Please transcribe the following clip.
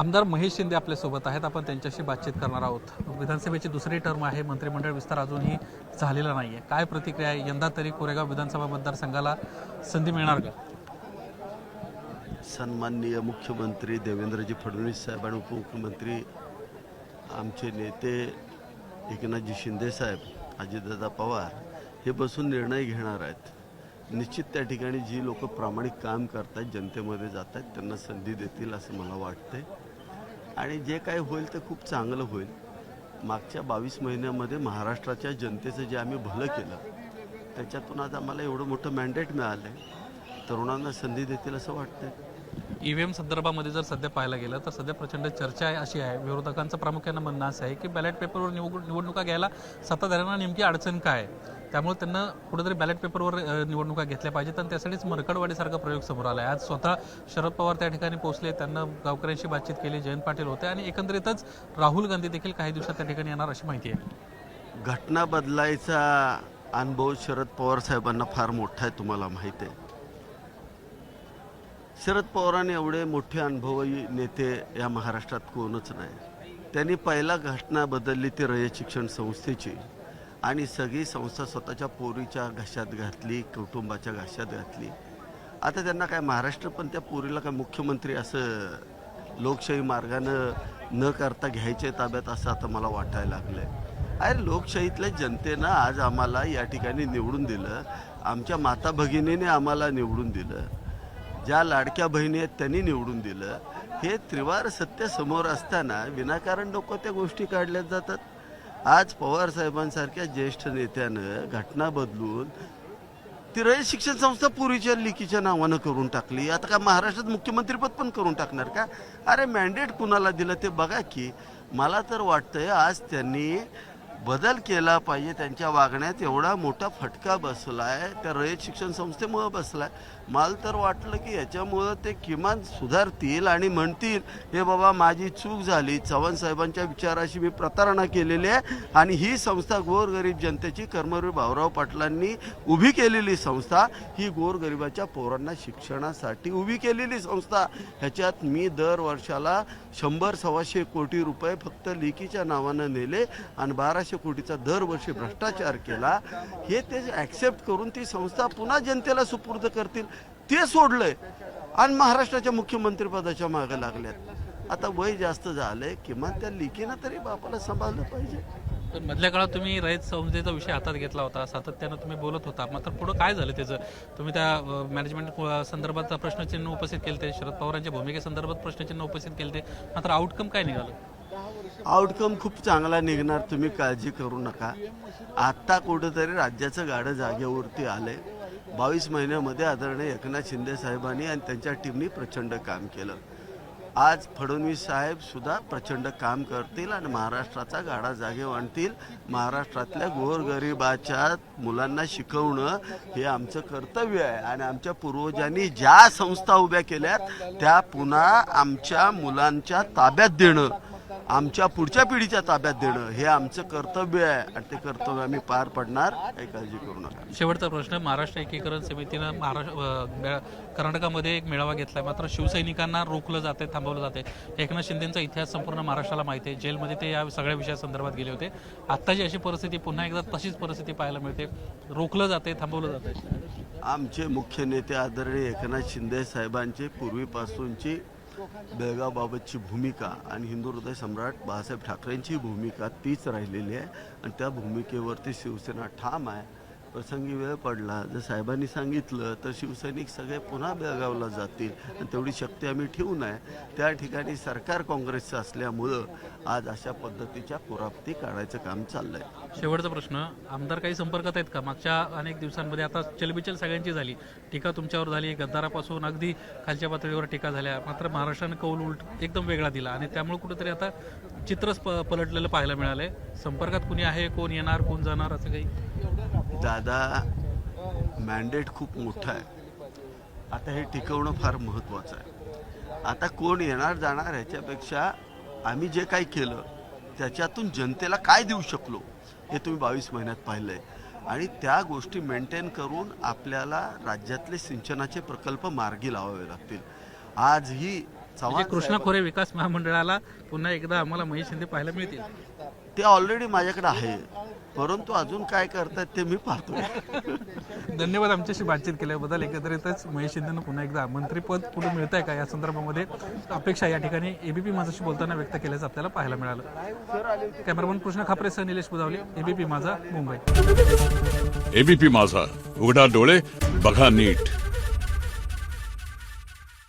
आमदार महेश शिंदे आपल्यासोबत आहेत. आपण त्यांच्याशी बातचीत करणार आहोत. विधानसभेची दुसरी टर्म आहे. मंत्रिमंडळ विस्तार अजूनही झालेला नाही आहे काय प्रतिक्रिया आहे? यंदा तरी कोरेगाव विधानसभा मतदारसंघाला संधी मिळणार का? सन्माननीय मुख्यमंत्री देवेंद्रजी फडणवीस साहेब आणि उपमुख्यमंत्री आमचे नेते एकनाथजी शिंदे साहेब अजितदादा पवार हे बसून निर्णय घेणार आहेत. निश्चित त्या ठिकाणी जी लोक प्रामाणिक काम करतात जनतेमध्ये जात आहेत त्यांना संधी देतील असं मला वाटते आणि जे काही होईल ते खूप चांगलं होईल. मागच्या बावीस महिन्यामध्ये महाराष्ट्राच्या जनतेचं जे आम्ही भलं केलं त्याच्यातून आज आम्हाला एवढं मोठं मॅन्डेट मिळालं आहे तरुणांना संधी देतील असं वाटतंय. ईव्हीएम संदर्भामध्ये जर सध्या पाहायला गेलं तर सध्या प्रचंड चर्चा आहे अशी आहे. विरोधकांचं प्रामुख्यानं म्हणणं असं आहे की बॅलेट पेपरवर निवडणुका घ्यायला सत्ताधाऱ्यांना नेमकी अडचण काय आहे? त्यामुळे त्यांना कुठेतरी बॅलेट पेपरवर निवडणुका घेतल्या पाहिजेत आणि त्यासाठीच मरकडवाडीसारखा प्रयोग समोर आला आहे आज स्वतः शरद पवार त्या ठिकाणी पोहोचले त्यांना गावकऱ्यांशी बातचीत केली जयंत पाटील होते आणि एकंदरीतच राहुल गांधी देखील काही दिवसात त्या ठिकाणी येणार अशी माहिती आहे. घटना बदलायचा अनुभव शरद पवार साहेबांना फार मोठा आहे तुम्हाला माहीत आहे. शरद पवारांनी एवढे मोठे अनुभवी नेते या महाराष्ट्रात कोणच नाही. त्यांनी पहिला घटना बदलली ती रयत शिक्षण संस्थेची. आणि सगळी संस्था स्वतःच्या पोरीच्या घशात घातली कुटुंबाच्या घशात घातली. आता त्यांना काय महाराष्ट्र पण त्या पोरीला काय मुख्यमंत्री असं लोकशाही मार्गानं न करता घ्यायचे ताब्यात असं आता मला वाटायला आहे अरे लोकशाहीतल्या जनतेनं आज आम्हाला या ठिकाणी निवडून दिलं. आमच्या माता भगिनीने आम्हाला निवडून दिलं. ज्या लाडक्या बहिणी आहेत त्यांनी निवडून दिलं. हे त्रिवार सत्य समोर असताना विनाकारण लोक त्या गोष्टी काढल्या जातात. आज पवार साहेबांसारख्या ज्येष्ठ नेत्यानं घटना बदलून ती रयत शिक्षण संस्था पूर्वीच्या लिकीच्या नावानं करून टाकली. आता का महाराष्ट्रात मुख्यमंत्रीपद पण करून टाकणार का? अरे मॅन्डेट कुणाला दिलं ते बघा की मला तर वाटतंय आज त्यांनी बदल केला पाहिजे त्यांच्या वागण्यात एवढा मोठा फटका बसलाय त्या रयत शिक्षण संस्थेमुळं बसलाय. मला तर वाटलं की याच्यामुळं ते किमान सुधारतील आणि म्हणतील हे बाबा माझी चूक झाली. चव्हाण साहेबांच्या विचाराशी मी प्रतारणा केलेली आहे आणि ही संस्था गोरगरीब जनतेची कर्मवीर भाऊराव पाटलांनी उभी केलेली संस्था ही गोरगरिबाच्या पोरांना शिक्षणासाठी उभी केलेली संस्था. ह्याच्यात मी दर वर्षाला शंभर सव्वाशे कोटी रुपये फक्त लेकीच्या नावानं नेले आणि बाराशे कोटीचा दरवर्षी भ्रष्टाचार केला. हे ते ॲक्सेप्ट करून ती संस्था पुन्हा जनतेला सुपूर्द करतील. ते सोडलंय. आणि महाराष्ट्राच्या मुख्यमंत्रीपदाच्या मागे लागल्यात. आता वय जास्त झालंय किमान त्या लिकीनं तरी बापाला सांभाळलं पाहिजे. तर मधल्या काळात तुम्ही रयत संस्थेचा विषय हातात घेतला होता सातत्यानं तुम्ही बोलत होता. मात्र पुढं काय झालं त्याचं? तुम्ही त्या मॅनेजमेंट संदर्भात प्रश्नचिन्ह उपस्थित केले ते शरद पवारांच्या भूमिकेसंदर्भात प्रश्नचिन्ह उपस्थित केले ते मात्र आउटकम काय निघालं? आउटकम खूप चांगला निघणार तुम्ही काळजी करू नका. आत्ता कुठंतरी राज्याचं गाडं जागेवरती आलंय. बावीस महिन्यामध्ये आदरणीय एकनाथ शिंदे साहेबांनी आणि त्यांच्या टीमनी प्रचंड काम केलं. आज फडणवीस साहेब सुद्धा प्रचंड काम करतील आणि महाराष्ट्राचा गाडा जागेवर आणतील. महाराष्ट्रातल्या गोरगरिबाच्या मुलांना शिकवणं हे आमचं कर्तव्य आहे. आणि आमच्या पूर्वजांनी ज्या संस्था उभ्या केल्यात त्या पुन्हा आमच्या मुलांच्या ताब्यात देणं आमच्या पुढच्या पिढीच्या ताब्यात देणं हे आमचं कर्तव्य आहे. आणि ते कर्तव्य आम्ही पार पडणार काही काळजी करू नका. शेवटचा प्रश्न महाराष्ट्र एकीकरण समितीनं महाराष्ट्र कर्नाटकामध्ये एक मेळावा घेतलाय. मात्र शिवसैनिकांना रोखलं जाते थांबवलं जाते. एकनाथ शिंदेचा इतिहास संपूर्ण महाराष्ट्राला माहिती आहे. जेलमध्ये ते या सगळ्या विषयासंदर्भात गेले होते. आत्ताची अशी परिस्थिती पुन्हा एकदा तशीच परिस्थिती पाहायला मिळते. रोखलं जाते थांबवलं जाते. आमचे मुख्य नेते आदरणीय एकनाथ शिंदे साहेबांची पूर्वीपासूनची बेळगावबाबतची भूमिका आणि हिंदू हृदय सम्राट बाळासाहेब ठाकरेंची भूमिका तीच राहिलेली आहे. आणि त्या भूमिकेवरती शिवसेना ठाम आहे. प्रसंगी वेळ पडला. जर साहेबांनी सांगितलं तर शिवसैनिक सगळे पुन्हा बेळगावला जातील आणि तेवढी शक्ती आम्ही ठेवून आहे त्या ठिकाणी सरकार काँग्रेसचं असल्यामुळं आज अशा पद्धतीच्या कुरापती काढायचं काम चाललंय. शेवटचा प्रश्न आमदार काही संपर्कात आहेत का? मागच्या अनेक दिवसांमध्ये आता चलबिचल सगळ्यांची झाली. टीका तुमच्यावर झाली गद्दारापासून अगदी खालच्या पातळीवर टीका झाल्या. मात्र महाराष्ट्राने कौल उलट एकदम वेगळा दिला आणि त्यामुळे कुठेतरी आता चित्रच प पलटलेलं पाहायला मिळालंय. संपर्कात कुणी आहे कोण येणार कोण जाणार असं काही? दादा मॅन्डेट खूप मोठं आहे. आता हे टिकवणं फार महत्त्वाचं आहे. आता कोण येणार जाणार ह्याच्यापेक्षा आम्ही जे काही केलं त्याच्यातून जनतेला काय देऊ शकलो हे तुम्ही बावीस महिन्यात पाहिलं आहे आणि त्या गोष्टी मेंटेन करून आपल्याला राज्यातले सिंचनाचे प्रकल्प मार्गी लावावे लागतील. आजही चव्हाण म्हणजे कृष्णा खोरे विकास महामंडळाला पुन्हा एकदा आम्हाला महेश शिंदे पाहायला मिळतील. ते ऑलरेडी माझ्याकडे आहे. परंतु अजून काय करतायत ते मी पाहतोय. धन्यवाद आमच्याशी बातचीत केल्याबद्दल. एकंदरीतच महेश शिंदेनं पुन्हा एकदा मंत्रीपद पुढे मिळत आहे का या संदर्भामध्ये अपेक्षा या ठिकाणी एबीपी माझाशी बोलताना व्यक्त केल्याचं आपल्याला पाहायला मिळालं. कॅमेरामन कृष्णा खापरेसह निलेश बुधावले. एबीपी माझा मुंबई. एबीपी माझा. उघडा डोळे बघा नीट.